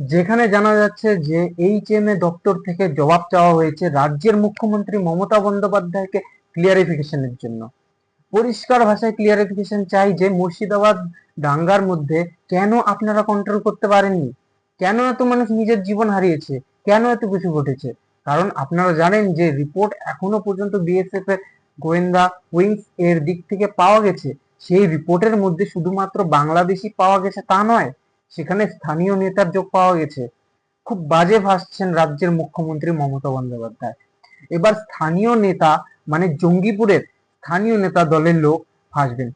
যেখানে জানা যাচ্ছে যে এইচএম এ দপ্তর থেকে জবাব চাওয়া হয়েছে রাজ্যের মুখ্যমন্ত্রী মমতা বন্দ্যোপাধ্যায়কে ক্লিয়ারিফিকেশনের জন্য। পরিষ্কার ভাষায় ক্লিয়ারিফিকেশন চাই যে মুর্শিদাবাদ দাঙ্গার মধ্যে কেন আপনারা কন্ট্রোল করতে পারেননি? কেন এত মানুষ নিজের জীবন হারিয়েছে? কেন এত কিছু ঘটেছে? কারণ আপনারা জানেন যে রিপোর্ট এখনও পর্যন্ত বিএসএফ এর গোয়েন্দা উইংস এর দিক থেকে পাওয়া গেছে। সেই রিপোর্টের মধ্যে শুধুমাত্র বাংলাদেশি পাওয়া গেছে তা নয় সেখানে স্থানীয় নেতার যোগ পাওয়া গেছে। খুব বাজে ভাসছেন রাজ্যের মুখ্যমন্ত্রী মমতা বন্দ্যোপাধ্যায়। এবার স্থানীয় নেতা মানে জঙ্গিপুরের স্থানীয় নেতা দলের লোক ফাঁসবেন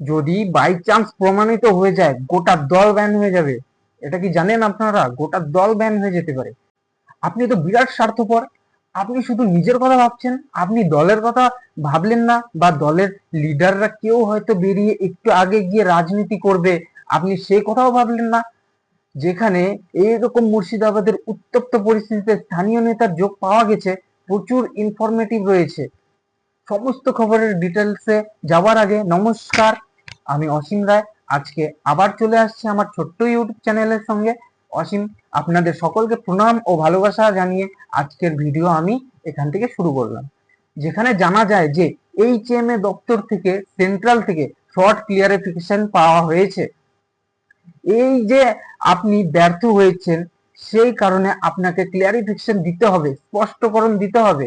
যদি বাই চান্স প্রমাণিত হয়ে যায়, গোটা দল ব্যান হয়ে যাবে। এটা কি জানেন আপনারা? গোটা দল ব্যান হয়ে যেতে পারে। আপনি তো বিরাট স্বার্থপর। আপনি শুধু নিজের কথা ভাবছেন, আপনি দলের কথা ভাবলেন না, বা দলের লিডাররা কেউ হয়তো বেরিয়ে একটু আগে গিয়ে রাজনীতি করবে। আপনি সে কথাও ভাবলেন না? যেখানে এইরকম মুর্শিদাবাদের উত্তপ্ত পরিস্থিতিতে স্থানীয় নেতার যোগ পাওয়া গেছে, প্রচুর ইনফরমেটিভ রয়েছে। সমস্ত খবরের ডিটেলসে যাওয়ার আগে নমস্কার, আমি অসীম রায়। আজকে আবার চলে আসছে আমার ছোট্ট ইউটিউব চ্যানেলের সঙ্গে। অসীম, আপনাদের সকলকে প্রণাম ও ভালোবাসা জানিয়ে আজকের ভিডিও আমি এখান থেকে শুরু করলাম। যেখানে জানা যায় যে এইচএম এ দপ্তর থেকে সেন্ট্রাল থেকে শর্ট ক্লিয়ারিফিকেশন পাওয়া হয়েছে। এই যে আপনি ব্যর্থ হয়েছেন, সেই কারণে আপনাকে ক্লিয়ারিফিকেশন দিতে হবে, স্পষ্টকরণ দিতে হবে,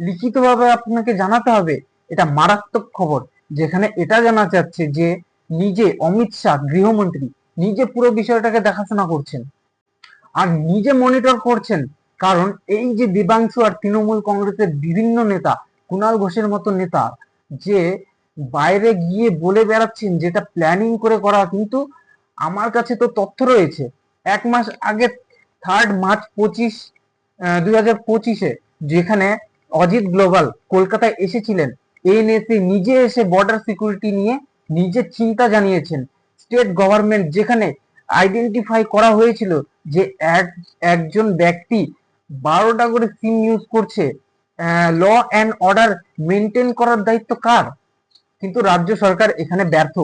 লিখিতভাবে আপনাকে জানাতে হবে। এটা মারাত্মক খবর, যেখানে এটা জানা যাচ্ছে যে নিজে অমিত শাহ, গৃহমন্ত্রী, নিজে পুরো বিষয়টাকে দেখাশোনা করছেন আর নিজে মনিটর করছেন। কারণ এই যে দিবাংশু আর তৃণমূল কংগ্রেসের বিভিন্ন নেতা, কুণাল ঘোষের মতো নেতা, যে বাইরে গিয়ে বলে বেড়াচ্ছেন, যেটা প্ল্যানিং করে করা কিন্তু আমার কাছে তো তথ্য রয়েছে। এক মাস আগে থার্ড মার্চ পঁচিশ দুই হাজার পঁচিশে যেখানে অজিত গ্লোবাল কলকাতায় এসেছিলেন এনএসএ নিজে এসে বর্ডার সিকিউরিটি নিয়ে নিজে চিন্তা জানিয়েছেন। স্টেট গভর্নমেন্ট যেখানে আইডেন্টিফাই করা হয়েছিল যে এক, একজন ব্যক্তি বারোটা করে সিম ইউজ করছে ল অ্যান্ড অর্ডার মেনটেন করার দায়িত্ব কার? কিন্তু রাজ্য সরকার এখানে ব্যর্থ।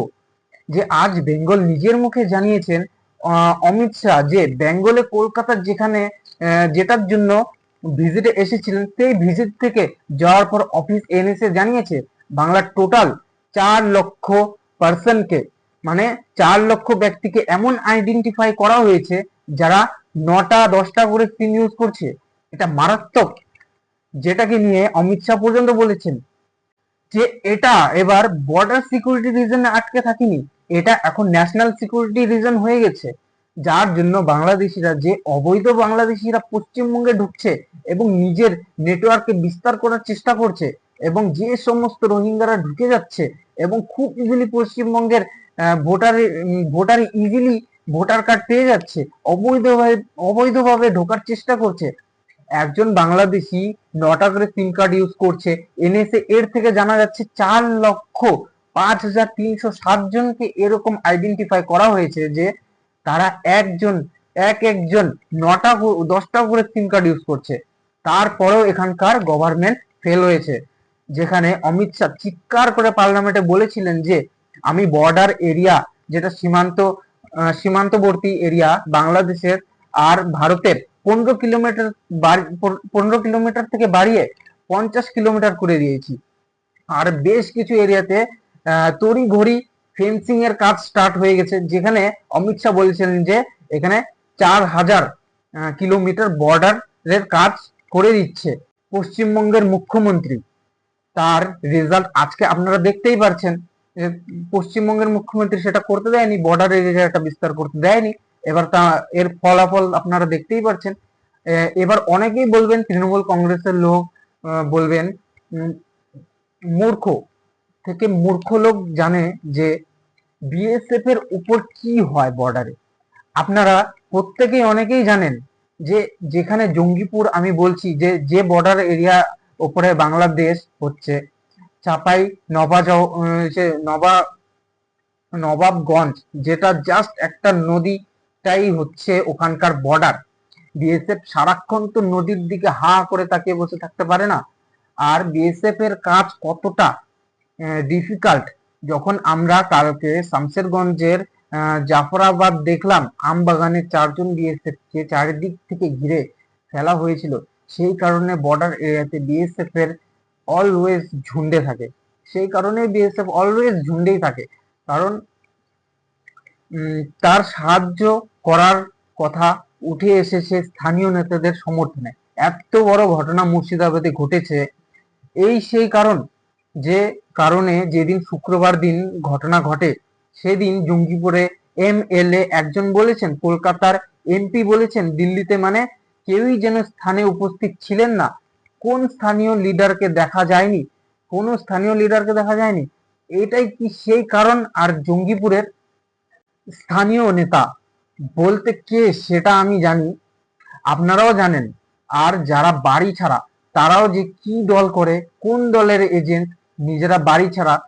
যে আজ বেঙ্গল নিজের মুখে জানিয়েছেন অমিত শাহ যে বেঙ্গলে কলকাতার যেখানে যেটার জন্য ভিজিটে এসেছিলেন, সেই ভিজিট থেকে যাওয়ার পর অফিস এনএসএ জানিয়েছে, বাংলার টোটাল চার লক্ষ পার্সনকে মানে চার লক্ষ ব্যক্তিকে এমন আইডেন্টিফাই করা হয়েছে যারা নটা, দশটা করে সিম ইউজ করছে। এটা মারাত্মক, যেটাকে নিয়ে অমিত শাহ পর্যন্ত বলেছেন যে এটা এবার বর্ডার সিকিউরিটি রিজনে আটকে থাকিনি। এটা এখন ন্যাশনাল সিকিউরিটি রিজন হয়ে গেছে, যার জন্য বাংলাদেশিরা যে অবৈধ বাংলাদেশিরা পশ্চিমবঙ্গে ঢুকছে এবং নিজের নেটওয়ার্কে বিস্তার করার চেষ্টা করছে এবং যে সমস্ত রোহিঙ্গারা ঢুকে যাচ্ছে এবং খুব ইজিলি পশ্চিমবঙ্গের voter voter easily voter card পেয়ে যাচ্ছে, অবৈধভাবে অবৈধভাবে ঢোকার চেষ্টা করছে। একজন বাংলাদেশি নটা করে সিম কার্ড ইউজ করছে এনএসএ এর থেকে জানা যাচ্ছে চার লক্ষ পাঁচ হাজার তিনশো সাত জনকে এরকম আইডেন্টিফাই করা হয়েছে যে তারা একজন, এক একজন নটা দশটা করে সিম কার্ড ইউজ করছে। তারপরেও এখানকার গভর্নমেন্ট ফেল হয়েছে। যেখানে অমিত শাহ চিৎকার করে পার্লামেন্টে বলেছিলেন যে, আমি বর্ডার এরিয়া যেটা সীমান্ত সীমান্তবর্তী এরিয়া বাংলাদেশের আর ভারতের পনেরো কিলোমিটার পনেরো কিলোমিটার থেকে বাড়িয়ে পঞ্চাশ কিলোমিটার করে দিয়েছি। আর বেশ কিছু এরিয়াতে তড়ি ঘড়ি ফেন্সিং এর কাজ স্টার্ট হয়ে গেছে, যেখানে অমিত শাহ বলেছিলেন যে এখানে চার হাজার কিলোমিটার বর্ডারের কাজ করে দিচ্ছে পশ্চিমবঙ্গের মুখ্যমন্ত্রী। তার রেজাল্ট আজকে আপনারা দেখতেই পারছেন পশ্চিমবঙ্গের মুখ্যমন্ত্রী সেটা করতে দেয়নি বর্ডার এরিয়াটা বিস্তার করতে দেয়নি, এবার তা এর ফলাফল আপনারা দেখতেই পারছেন। এবার অনেকেই বলবেন, তৃণমূল কংগ্রেসের লোক বলবেন মূর্খ থেকে মূর্খ লোক জানে যে বিএসএফ এর উপর কি হয় বর্ডারে আপনারা প্রত্যেকেই অনেকেই জানেন যে যেখানে জঙ্গিপুর আমি বলছি যে যে বর্ডার এরিয়া ওপরে বাংলাদেশ হচ্ছে, চাপাই, নবা নবা, নবাবগঞ্জ, যেটা জাস্ট একটা নদীটাই হচ্ছে ওখানকার বর্ডার বিএসএফ সারাক্ষণ তো নদীর দিকে হা করে তাকিয়ে বসে থাকতে পারে না। আর বিএসএফ এর কাজ কতটা ডিফিকাল্ট যখন আমরা কালকে শামসেরগঞ্জের আহ, জাফরাবাদ দেখলাম আম বাগানের চারজন বিএসএফ কে চারিদিক থেকে ঘিরে ফেলা হয়েছিল সেই কারণে বর্ডার এরিয়াতে বিএসএফ এর অলওয়েজ ঝুন্ডে থাকে। সেই কারণে বিএসএফ অলওয়েজ ঝুন্ডেই থাকে। কারণ তার সাহায্য করার কথা উঠে এসেছে স্থানীয় নেতাদের সমর্থনে। এত বড় ঘটনা মুর্শিদাবাদে ঘটেছে। এই সেই কারণ যে কারণে যেদিন শুক্রবার দিন ঘটনা ঘটে, সেদিন জঙ্গিপুরে এমএলএ একজন বলেছেন, কলকাতার এমপি বলেছেন, দিল্লিতে মানে কেউই যেন স্থানে উপস্থিত ছিলেন না। কোন স্থানীয় লিডারকে দেখা যায়নি? কোন স্থানীয় লিডারকে দেখা যায়নি? এটাই কি সেই কারণ? আর জঙ্গিপুরের স্থানীয় নেতা বলতে কে সেটা আমি জানি, আপনারাও জানেন। আর যারা বাড়ি ছাড়া, তারাও যে কি দল করে, কোন দলের এজেন্ট নিজেরা বাড়ি ছাড়া,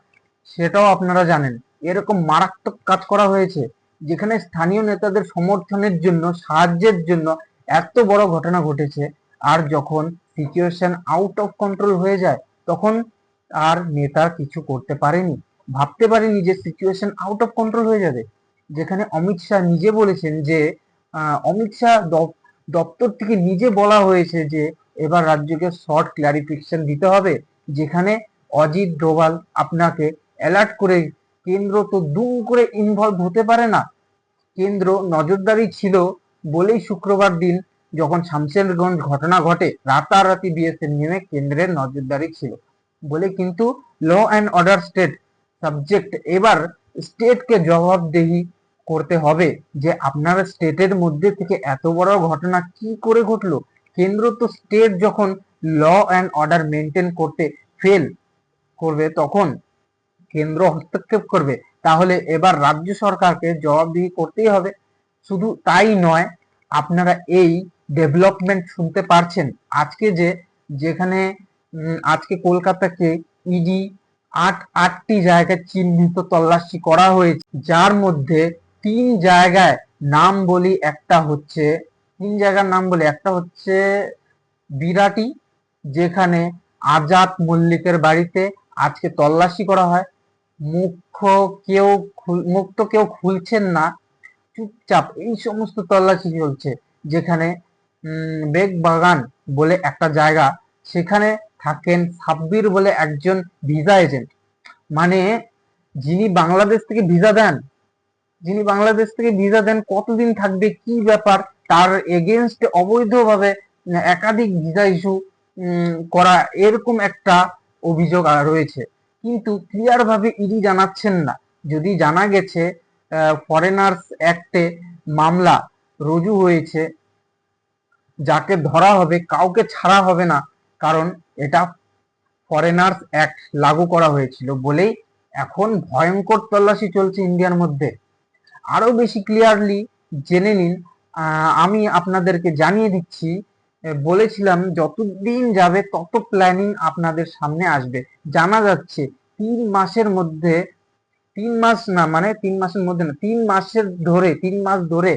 সেটাও আপনারা জানেন। এরকম মারাত্মক কাজ করা হয়েছে, যেখানে স্থানীয় নেতাদের সমর্থনের জন্য, সাহায্যের জন্য এত বড় ঘটনা ঘটেছে, আর যখন সিচুয়েশন আউট অফ কন্ট্রোল হয়ে যায়, তখন আর নেতা কিছু করতে পারেনি। ভাবতে পারেনি যে সিচুয়েশন আউট অফ কন্ট্রোল হয়ে যাবে। যেখানে অমিত শাহ নিজে বলেছেন যে অমিত শাহ দপ- দপ্তর থেকে নিজে বলা হয়েছে যে, এবার রাজ্যকে শর্ট ক্লারিফিকেশন দিতে হবে, যেখানে অজিত ডোভাল আপনাকে অ্যালার্ট করে কেন্দ্র তো দুম করে ইনভলভ হতে পারে না। কেন্দ্র নজরদারি ছিল বলেই শুক্রবার দিন যখন শামশেরগঞ্জ ঘটনা ঘটে, রাতারাতি বিএসএফ নেমে কেন্দ্রের নজরদারি ছিল বলে কিন্তু law and order state subject এবার স্টেটকে জবাবদেহি করতে হবে যে আপনার স্টেটের মধ্যে থেকে এত বড় ঘটনা কি করে ঘটলো? কেন্দ্র তো স্টেট যখন ল অ্যান্ড অর্ডার মেনটেন করতে ফেল করবে, তখন কেন্দ্র হস্তক্ষেপ করবে। তাহলে এবার রাজ্য সরকারকে জবাবদিহি করতেই হবে। শুধু তাই নয়, আপনারা এই ডেভেলপমেন্ট শুনতে পারছেন। আজকে যে, যেখানে আজকে কলকাতাকে ইডি আট আটটি জায়গায় চিহ্নিত তল্লাশি করা হয়েছে। যার মধ্যে তিন জায়গায় নাম বলি একটা হচ্ছে, তিন জায়গার নাম বলি একটা হচ্ছে বিরাটি, যেখানে আজাদ মল্লিকের বাড়িতে আজকে তল্লাশি করা হয়। মুখ্য কেউ মুখ তো কেউ খুলছেন না। চুপচাপ এই সমস্ত তল্লাশি চলছে, যেখানে বেগ বাগান বলে একটা জায়গা, সেখানে থাকেন সাব্বির বলে একজন ভিসা এজেন্ট। মানে যিনি বাংলাদেশ থেকে ভিসা দেন, যিনি বাংলাদেশ থেকে ভিসা দেন, কতদিন থাকবে, কি ব্যাপার, তার এগেনস্ট অবৈধভাবে, একাধিক ভিসা ইস্যু করা, এরকম একটা অভিযোগ রয়েছে। কিন্তু ক্লিয়ার ভাবে ইডি জানাচ্ছেন না। যদি জানা গেছে ফরেনার্স অ্যাক্টে মামলা রুজু হয়েছে, যাকে ধরা হবে, কাউকে ছাড়া হবে না, কারণ এটা ফরেনার্স অ্যাক্ট লাগু করা হয়েছিল বলেই এখন ভয়ঙ্কর তল্লাশি চলছে ইন্ডিয়ার মধ্যে। আরও বেশি ক্লিয়ারলি জেনে নিন। আমি আপনাদেরকে জানিয়ে দিচ্ছি বলেছিলাম যতদিন যাবে তত প্ল্যানিং আপনাদের সামনে আসবে। জানা যাচ্ছে তিন মাসের মধ্যে, তিন মাস না মানে তিন মাসের মধ্যে না, তিন মাসের ধরে, তিন মাস ধরে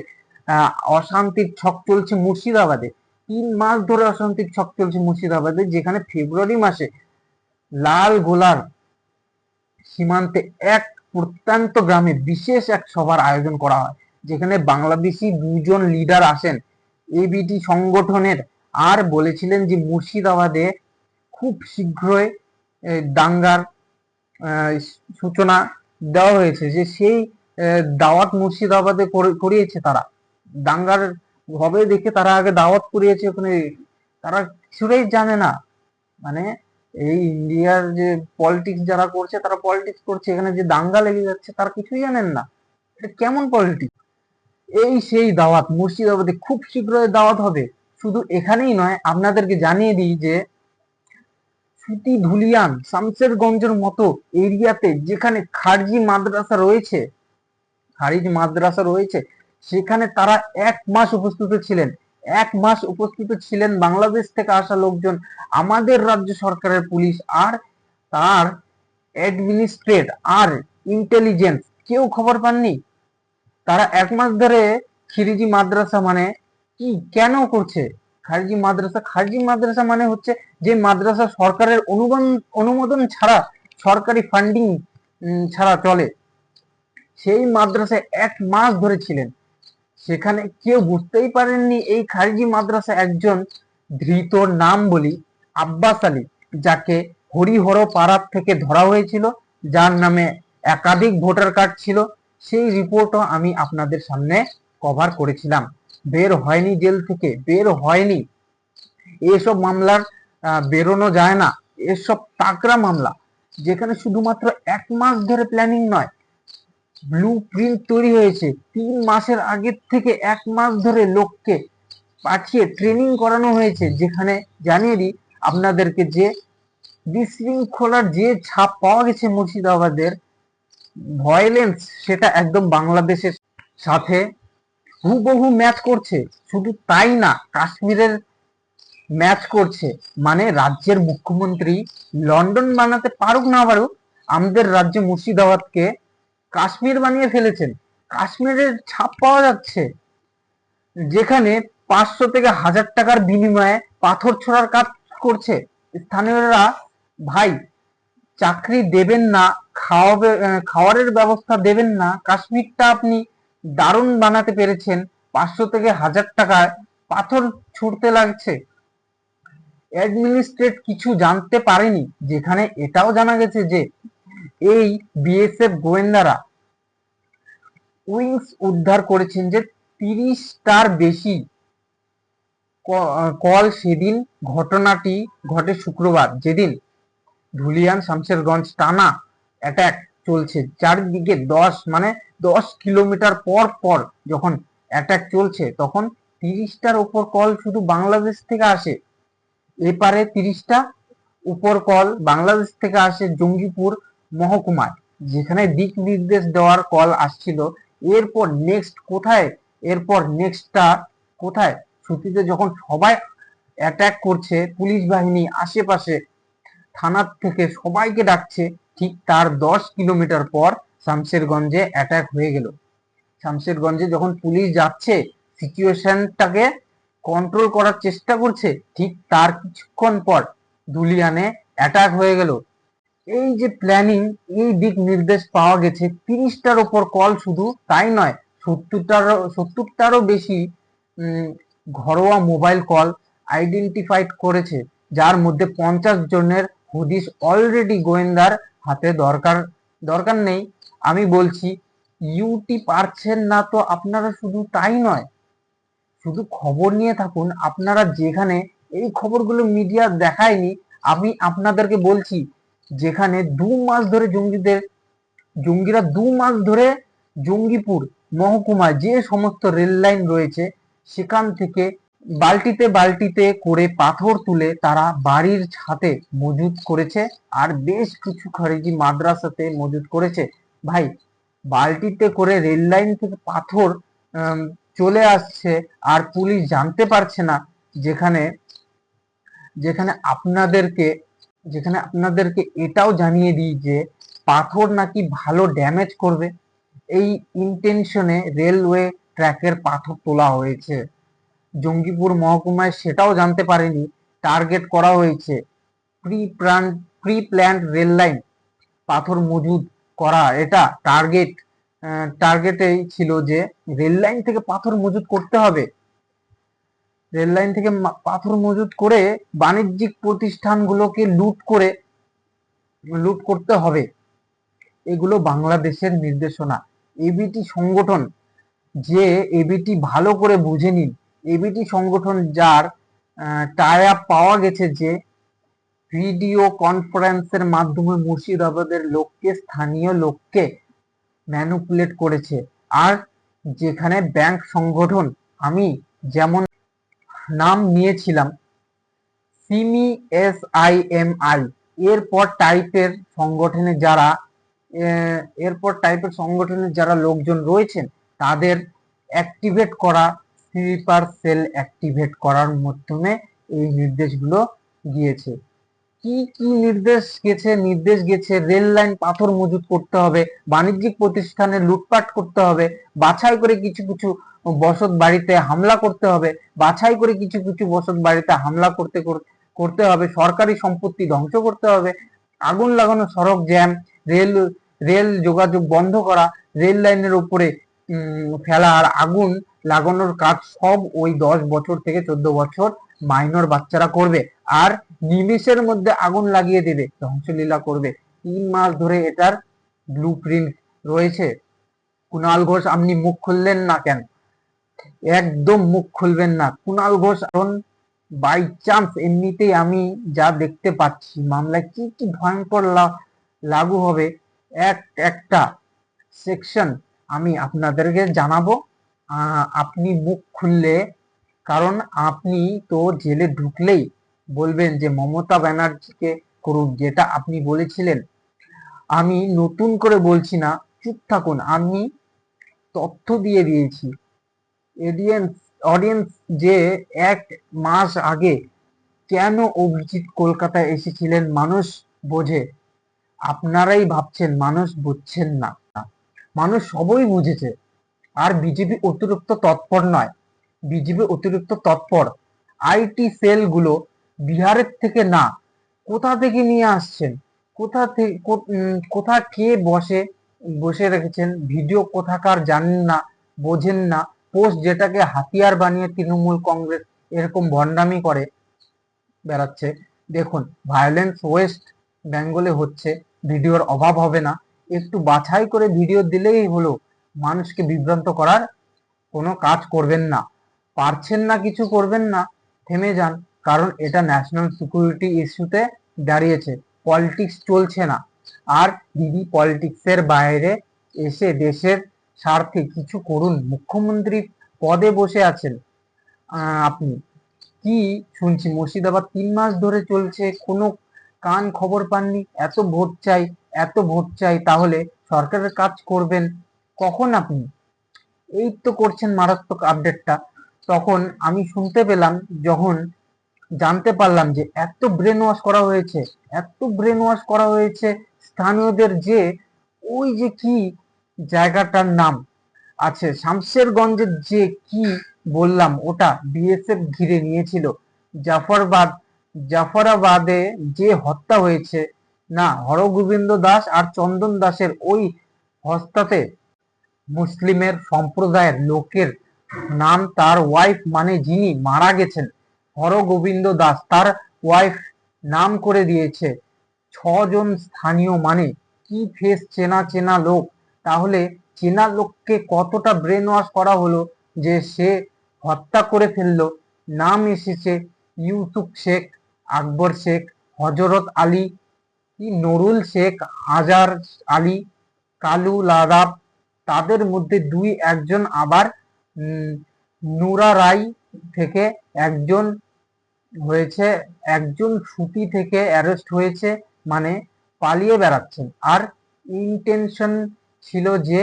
অশান্তির ছক চলছে মুর্শিদাবাদে। তিন মাস ধরে অশান্তির ছক চলছে মুর্শিদাবাদে, যেখানে ফেব্রুয়ারি মাসে লাল গোলার সীমান্তে এক প্রত্যন্ত গ্রামে বিশেষ এক সভার আয়োজন করা হয়, যেখানে বাংলাদেশি দুজন লিডার আসেন। এবিটি সংগঠনের আর বলেছিলেন যে মুর্শিদাবাদে খুব শীঘ্রই দাঙ্গার সূচনা দেওয়া হয়েছে যে সেই দাওয়াত মুর্শিদাবাদে করে- করিয়েছে তারা। দাঙ্গার হবে দেখে তারা আগে দাওয়াত করিয়েছে ওখানে। তারা কিছুটাই জানে না। মানে এই ইন্ডিয়ার যে পলিটিক্স যারা করছে, তারা পলিটিক্স করছে। এখানে যে দাঙ্গা লেগে যাচ্ছে, তারা কিছুই জানেন না। এটা কেমন পলিটিক্স? এই সেই দাওয়াত মুর্শিদাবাদে খুব শীঘ্রই দাওয়াত হবে। শুধু এখানেই নয়, আপনাদেরকে জানিয়ে দিই যে সুতি ধুলিয়ান শামসেরগঞ্জের মতো এরিয়াতে যেখানে খারজি মাদ্রাসা রয়েছে, খারিজ মাদ্রাসা রয়েছে, সেখানে তারা এক মাস উপস্থিত ছিলেন। এক মাস উপস্থিত ছিলেন বাংলাদেশ থেকে আসা লোকজন, আমাদের রাজ্য সরকারের পুলিশ আর তার অ্যাডমিনিস্ট্রেট আর ইন্টেলিজেন্স কেউ খবর পাননি? তারা এক মাস ধরে খিরিজি মাদ্রাসা মানে কি কেন করছে? খারিজি মাদ্রাসা খারিজি মাদ্রাসা মানে হচ্ছে যে মাদ্রাসা সরকারের অনুমোদন অনুমোদন ছাড়া সরকারি ফান্ডিং ছাড়া চলে। সেই মাদ্রাসায় এক মাস ধরে ছিলেন। সেখানে কেউ বুঝতেই পারেননি এই খারিজি মাদ্রাসা একজন ধৃত নাম বলি আব্বাস আলী, যাকে হরিহর পাড়ার থেকে ধরা হয়েছিল, যার নামে একাধিক ভোটার কার্ড ছিল। সেই রিপোর্টও আমি আপনাদের সামনে কভার করেছিলাম। বের হয়নি জেল থেকে, বের হয়নি। এসব মামলার বেরোনো যায় না। এসব তাকরা মামলা, যেখানে শুধুমাত্র এক মাস ধরে প্ল্যানিং নয় ব্লু প্রিন্ট তৈরি হয়েছে। তিন মাসের আগের থেকে এক মাস ধরে লোককে পাঠিয়ে ট্রেনিং করানো হয়েছে, যেখানে জানিয়ে দিই আপনাদেরকে যে বিশৃঙ্খলার যে ছাপ পাওয়া গেছে মুর্শিদাবাদের ভয়েলেন্স সেটা একদম বাংলাদেশের সাথে হুবহু ম্যাচ করছে। শুধু তাই না, কাশ্মীরের ম্যাচ করছে। মানে রাজ্যের মুখ্যমন্ত্রী লন্ডন বানাতে পারুক না পারুক, আমাদের রাজ্য মুর্শিদাবাদকে কাশ্মীর বানিয়ে ফেলেছেন। কাশ্মীরের ছাপ পাওয়া যাচ্ছে, যেখানে পাঁচশো থেকে হাজার টাকার বিনিময়ে পাথর ছোড়ার কাজ করছে। স্থানীয়রা, ভাই, চাকরি দেবেন না, খাওয়াবে, খাওয়ারের ব্যবস্থা দেবেন না। কাশ্মীরটা আপনি দারুণ বানাতে পেরেছেন। পাঁচশো থেকে হাজার টাকায় পাথর ছুটতে লাগছে। অ্যাডমিনিস্ট্রেট কিছু জানতে পারেনি, যেখানে এটাও জানা গেছে যে এই বিএসএফ গোয়েন্দারা উইংস উদ্ধার করেছেন যে তিরিশটার বেশি কল সেদিন ঘটনাটি ঘটে শুক্রবার। যেদিন ধুলিয়ান শামশেরগঞ্জ টানা অ্যাটাক চলছে। চারিদিকে দশ মানে দশ কিলোমিটার পর পর যখন অ্যাটাক চলছে, তখন তিরিশটার উপর কল শুধু বাংলাদেশ থেকে আসে। এপারে তিরিশটা উপর কল বাংলাদেশ থেকে আসে জঙ্গিপুর মহকুমায়, যেখানে দিক নির্দেশ দেওয়ার কল আসছিল। এরপর নেক্সট কোথায়? এরপর নেক্সটটা কোথায়? ছুটিতে যখন সবাই অ্যাটাক করছে, পুলিশ বাহিনী আশেপাশে থানার থেকে সবাইকে ডাকছে ঠিক তার দশ কিলোমিটার পর শামশেরগঞ্জে অ্যাটাক হয়ে গেল। শামশেরগঞ্জে যখন পুলিশ যাচ্ছে সিচুয়েশনটাকে কন্ট্রোল করার চেষ্টা করছে, ঠিক তার কিছুক্ষণ পর দুলিয়ানে অ্যাটাক হয়ে গেল। এই যে প্ল্যানিং এই দিক নির্দেশ পাওয়া গেছে, তিরিশটার ওপর কল শুধু তাই নয়, সত্তরটারও সত্তরটারও বেশি ঘরোয়া মোবাইল কল আইডেন্টিফাইড করেছে, যার মধ্যে পঞ্চাশ জনের হদিশ অলরেডি গোয়েন্দার হাতে দরকার দরকার নেই। আমি বলছি ইউটি পারছেন না তো আপনারা শুধু তাই নয়, শুধু খবর নিয়ে থাকুন। আপনারা যেখানে, এই খবরগুলো মিডিয়া দেখায়নি, আমি আপনাদেরকে বলছি, যেখানে দু মাস ধরে জঙ্গিদের, জঙ্গিরা দু মাস ধরে জঙ্গিপুর, মহকুমায় যে সমস্ত রেল লাইন রয়েছে, সেখান থেকে বালতিতে বালতিতে করে পাথর তুলে তারা বাড়ির ছাদে মজুদ করেছে আর বেশ কিছু খারিজি মাদ্রাসাতে মজুদ করেছে। ভাই, বালতিতে করে রেল লাইন থেকে পাথর চলে আসছে আর পুলিশ জানতে পারছে না যেখানে যেখানে আপনাদেরকে যেখানে আপনাদেরকে এটাও জানিয়ে দিই যে পাথর নাকি ভালো ড্যামেজ করবে। এই ইন্টেনশনে রেলওয়ে ট্র্যাকের পাথর তোলা হয়েছে। জঙ্গিপুর মহকুমায় সেটাও জানতে পারেনি। টার্গেট করা হয়েছে। Pre plan pre planned rail line পাথর মজুদ করা, এটা টার্গেট টার্গেটেই ছিল যে রেল লাইন থেকে পাথর মজুদ করতে হবে। রেল লাইন থেকে পাথর মজুদ করে বাণিজ্যিক প্রতিষ্ঠানগুলোকে লুট করে লুট করতে হবে। এগুলো বাংলাদেশের নির্দেশনা। এবিটি সংগঠন যে এবিটি ভালো করে বুঝে নিন এবিটি সংগঠন যার আপ পাওয়া গেছে যে ভিডিও কনফারেন্সের মাধ্যমে মুর্শিদাবাদের লোককে, স্থানীয় লোককে ম্যানুপুলেট করেছে। আর যেখানে ব্যাংক সংগঠন, আমি যেমন নাম নিয়েছিলাম SIMI S I M I এরপর টাইপের সংগঠনে যারা এরপর টাইপের সংগঠনে যারা লোকজন রয়েছেন, তাদের অ্যাক্টিভেট করা স্লিপার সেল অ্যাক্টিভেট করার মাধ্যমে এই নির্দেশগুলো গিয়েছে। কি কি নির্দেশ গেছে? নির্দেশ গেছে রেল লাইন পাথর মজুত করতে হবে বাণিজ্যিক প্রতিষ্ঠানে লুটপাট করতে হবে বাছাই করে কিছু কিছু বসত বাড়িতে হামলা করতে হবে বাছাই করে কিছু কিছু বসত বাড়িতে হামলা করতে করতে হবে সরকারি সম্পত্তি ধ্বংস করতে হবে আগুন লাগানো সড়ক জ্যাম রেল রেল যোগাযোগ বন্ধ করা রেল লাইনের উপরে উম, ফেলা আর আগুন লাগানোর কাজ সব ওই দশ বছর থেকে চোদ্দ বছর মাইনর বাচ্চারা করবে। আর নিমেষের মধ্যে আগুন লাগিয়ে দেবে, ধ্বংসলীলা করবে। তিন মাস ধরে এটার ব্লু প্রিন্ট রয়েছে। কুণাল ঘোষ, আপনি মুখ খুললেন না কেন? একদম মুখ খুলবেন না। কুণাল ঘোষ, এখন বাই চান্স এমনিতেই আমি যা দেখতে পাচ্ছি, মামলায় কি কি ভয়ঙ্কর লাগু হবে। এক, একটা সেকশন আমি আপনাদেরকে জানাব। আপনি মুখ খুললে, কারণ আপনি তো জেলে ঢুকলেই বলবেন যে মমতা ব্যানার্জিকে করুন, যেটা আপনি বলেছিলেন। আমি নতুন করে বলছি না, চুপ থাকুন, আমি তথ্য দিয়ে দিয়েছি। এডিয়েন্স অডিয়েন্স যে এক মাস আগে কেন অভিজিৎ কলকাতায় এসেছিলেন মানুষ বোঝে। আপনারাই ভাবছেন, মানুষ বুঝছেন না। মানুষ সবই বুঝেছে। আর বিজেপি অতিরিক্ত তৎপর নয়। বিজেপি অতিরিক্ত তৎপর। আইটি সেলগুলো বিহারের থেকে না, কোথা থেকে নিয়ে আসছেন? কোথা থেকে কোথা কে বসে বসে রেখেছেন? ভিডিও কোথাকার জানেন না, বোঝেন না। পোস্ট যেটাকে হাতিয়ার বানিয়ে তৃণমূল কংগ্রেস এরকম ভণ্ডামি করে, বেড়াচ্ছে। দেখুন ভায়োলেন্স ওয়েস্ট বেঙ্গলে হচ্ছে, ভিডিওর অভাব হবে না। একটু বাছাই করে ভিডিও দিলেই হলো। মানুষকে বিভ্রান্ত করার কোনো কাজ করবেন না। পারছেন না কিছু করবেন না, থেমে যান, কারণ এটা ন্যাশনাল সিকিউরিটি ইস্যুতে দাঁড়িয়েছে। পলিটিক্স চলছে না। আর দিদি পলিটিক্সের বাইরে এসে দেশের স্বার্থে কিছু করুন, মুখ্যমন্ত্রী পদে বসে আছেন আপনি। কি শুনছি, মুর্শিদাবাদ তিন মাস ধরে চলছে, কোনো কান খবর পাননি, এত ভোট চাই, এত ভোট চাই, তাহলে সরকারের কাজ করবেন কখন আপনি? এই তো করছেন মারাত্মক আপডেটটা তখন আমি শুনতে পেলাম, যখন জানতে পারলাম যে এত ব্রেন ওয়াশ করা হয়েছে, এত ব্রেন ওয়াশ করা হয়েছে স্থানীয়দের যে, ওই যে কি জায়গাটার নাম আছে, শামশেরগঞ্জের যে কি বললাম, ওটা বিএসএফ ঘিরে নিয়েছিল। জাফরবাদ, জাফরাবাদে যে হত্যা হয়েছে, না, হরগোবিন্দ দাস আর চন্দন দাসের ওই হস্তাতে মুসলিমের সম্প্রদায়ের লোকের নাম তার ওয়াইফ মানে যিনি মারা গেছেন। হরগোবিন্দ দাস তার ওয়াইফ নাম করে দিয়েছে। ছজন স্থানীয় মানে কি ফেস চেনা চেনা লোক? তাহলে চেনা লোককে কতটা ব্রেন ওয়াশ করা হলো যে সে হত্যা করে ফেলল? নাম এসেছে ইউসুফ শেখ, আকবর শেখ, হজরত আলী নুরুল শেখ আজার আলী, কালু লাদাব তাদের মধ্যে দুই একজন আবার নুরা রাই থেকে একজন হয়েছে, একজন সুতি থেকে অ্যারেস্ট হয়েছে মানে পালিয়ে বেড়াচ্ছেন। আর ইন্টেনশন ছিল যে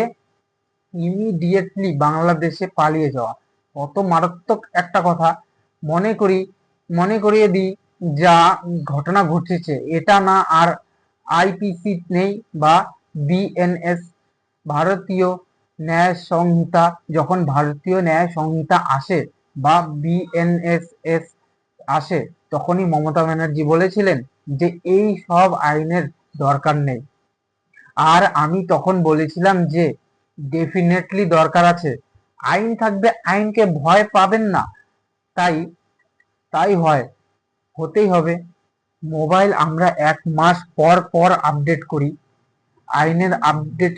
ইমিডিয়েটলি বাংলাদেশে পালিয়ে যাওয়া। অত মারাত্মক একটা কথা। মনে করি, মনে করিয়ে দিই যা ঘটনা ঘটেছে। এটা না আর আইপিসি নেই বা বিএনএস ভারতীয় ন্যায় সংহিতা, যখন ভারতীয় ন্যায় সংহিতা আসে বা বিএনএসএস আসে, তখনই মমতা ব্যানার্জি বলেছিলেন যে এই সব আইনের দরকার নেই। আর আমি তখন বলেছিলাম যে ডেফিনেটলি দরকার আছে। আইন থাকবে, আইনকে ভয় পাবেন না। তাই তাই হয়, হতেই হবে। মোবাইল আমরা এক মাস পর পর আপডেট করি। আইনের আপডেট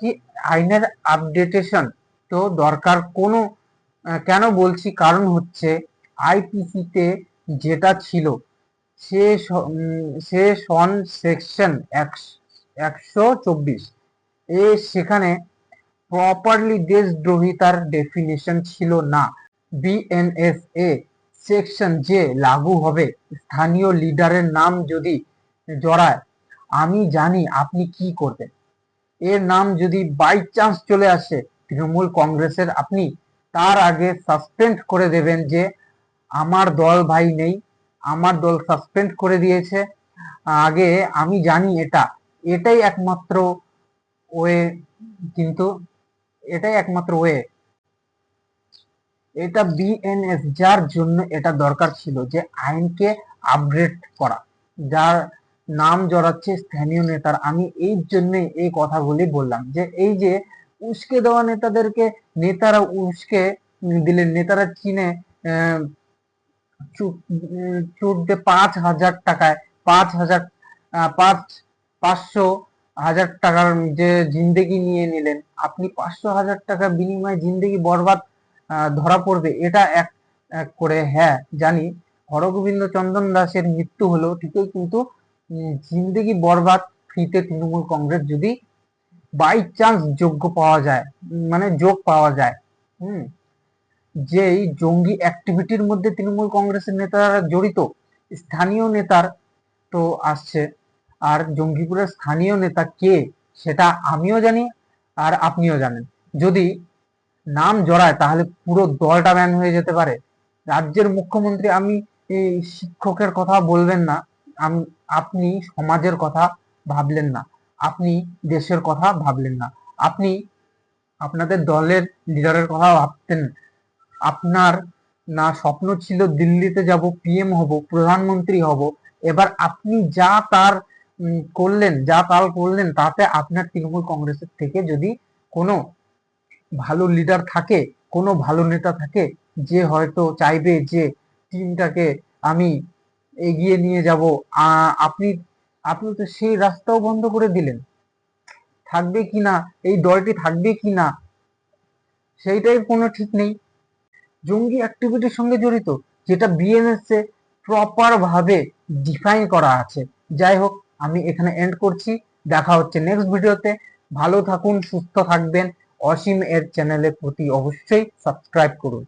কি? আইনের আপডেটেশন তো দরকার কোনো কেন বলছি? কারণ হচ্ছে আইপিসিতে যেটা ছিল, সে স- সন সেকশন একশো চব্বিশ এ সেখানে প্রপারলি দেশদ্রোহিতার ডেফিনেশন ছিল না। বিএনএস এ সেকশন যে লাগু হবে, স্থানীয় লিডারের নাম যদি জড়ায় আমি জানি আপনি কি করবেন। এর নাম যদি বাই চান্স চলে আসে, তৃণমূল কংগ্রেসের আপনি, তার আগে সাসপেন্ড করে দেবেন যে, আমার দল ভাই নেই, আমার দল সাসপেন্ড করে দিয়েছে। আগে আমি জানি এটা, এটাই একমাত্র ওয়ে কিন্তু, এটাই একমাত্র ওয়ে। এটা বিএনএস যার জন্য এটা দরকার ছিল যে আইনকে আপগ্রেড করা, যার নাম জড়াচ্ছে স্থানীয় নেতার। আমি এই জন্য এই কথাগুলি বললাম যে এই যে উস্কে দেওয়া নেতাদেরকে নেতারা উস্কে দিলেন নেতারা চিনে আহ, চু- উম, চুট পাঁচ হাজার টাকায় পাঁচ হাজার পাঁচ পাঁচশো হাজার টাকার যে জিন্দেগি নিয়ে নিলেন। আপনি পাঁচশো হাজার টাকা বিনিময়ে জিন্দেগি বরবাদ ধরা পড়বে এটা এক এক করে হ্যাঁ জানি। হরগোবিন্দ চন্দন দাসের মৃত্যু হলো ঠিকই কিন্তু জিন্দেগি বরবাদ, ফ্রিতে তৃণমূল কংগ্রেস যদি বাই চান্স যোগ্য পাওয়া যায় মানে যোগ পাওয়া যায়, হুম, যেই জঙ্গি অ্যাক্টিভিটির মধ্যে তৃণমূল কংগ্রেসের নেতারা জড়িত, স্থানীয় নেতার তো আসছে, আর জঙ্গিপুরের স্থানীয় নেতা কে, সেটা আমিও জানি আর আপনিও জানেন। যদি নাম জড়ায়, তাহলে পুরো দলটা ব্যান হয়ে যেতে পারে। রাজ্যের মুখ্যমন্ত্রী, আমি এই শিক্ষকের কথা বলবেন না, আম- আপনি সমাজের কথা ভাবলেন না, আপনি দেশের কথা ভাবলেন না, আপনি আপনাদের দলের লিডারের কথা ভাবতেন আপনার না স্বপ্ন ছিল দিল্লিতে যাব পিএম হব, প্রধানমন্ত্রী হব, এবার আপনি যা তার করলেন, যা তাল করলেন, তাতে আপনার তৃণমূল কংগ্রেসের থেকে যদি কোনো ভালো লিডার থাকে, কোনো ভালো নেতা থাকে, যে হয়তো চাইবে যে টিমটাকে আমি এগিয়ে নিয়ে যাব। আপনি আপনি তো সেই রাস্তাও বন্ধ করে দিলেন। থাকবে কি না? এই দলটি থাকবে কি না? সেইটাই কোনো ঠিক নেই। জঙ্গি অ্যাক্টিভিটির সঙ্গে জড়িত, যেটা বিএনএস এ প্রপার ভাবে ডিফাইন করা আছে। যাই হোক, আমি এখানে এন্ড করছি। দেখা হচ্ছে নেক্সট ভিডিওতে ভালো থাকুন, সুস্থ থাকবেন। অসীম এর চ্যানেলের প্রতি অবশ্যই সাবস্ক্রাইব করুন।